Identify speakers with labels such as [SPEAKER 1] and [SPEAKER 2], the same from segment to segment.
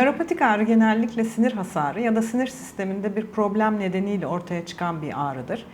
[SPEAKER 1] Nöropatik ağrı genellikle sinir hasarı ya da sinir sisteminde bir problem nedeniyle ortaya çıkan bir ağrıdır.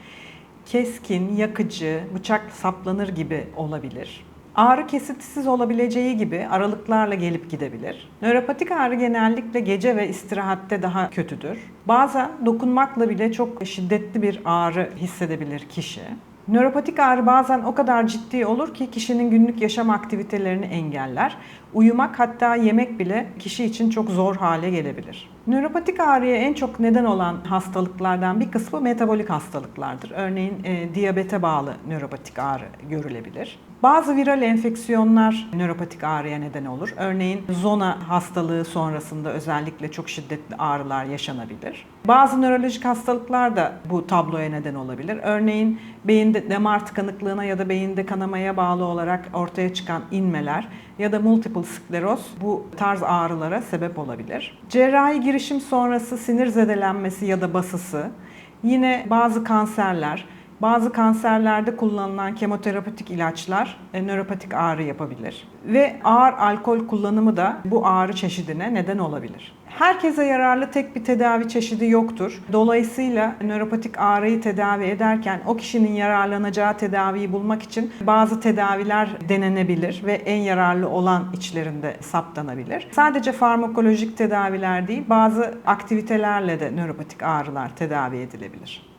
[SPEAKER 1] Keskin, yakıcı, bıçak saplanır gibi olabilir. Ağrı kesintisiz olabileceği gibi aralıklarla gelip gidebilir. Nöropatik ağrı genellikle gece ve istirahatte daha kötüdür. Bazen dokunmakla bile çok şiddetli bir ağrı hissedebilir kişi. Nöropatik ağrı bazen o kadar ciddi olur ki kişinin günlük yaşam aktivitelerini engeller. Uyumak hatta yemek bile kişi için çok zor hale gelebilir. Nöropatik ağrıya en çok neden olan hastalıklardan bir kısmı metabolik hastalıklardır. Örneğin e, diyabete bağlı nöropatik ağrı görülebilir. Bazı viral enfeksiyonlar nöropatik ağrıya neden olur. Örneğin zona hastalığı sonrasında özellikle çok şiddetli ağrılar yaşanabilir. Bazı nörolojik hastalıklar da bu tabloya neden olabilir. Örneğin beyinde damar tıkanıklığına ya da beyinde kanamaya bağlı olarak ortaya çıkan inmeler ya da multiple skleroz bu tarz ağrılara sebep olabilir. Cerrahi girişim sonrası sinir zedelenmesi ya da basısı, yine bazı kanserler, bazı kanserlerde kullanılan kemoterapetik ilaçlar e, nöropatik ağrı yapabilir. Ve ağır alkol kullanımı da bu ağrı çeşidine neden olabilir. Herkese yararlı tek bir tedavi çeşidi yoktur. Dolayısıyla nöropatik ağrıyı tedavi ederken o kişinin yararlanacağı tedaviyi bulmak için bazı tedaviler denenebilir ve en yararlı olan içlerinde saptanabilir. Sadece farmakolojik tedaviler değil, bazı aktivitelerle de nöropatik ağrılar tedavi edilebilir.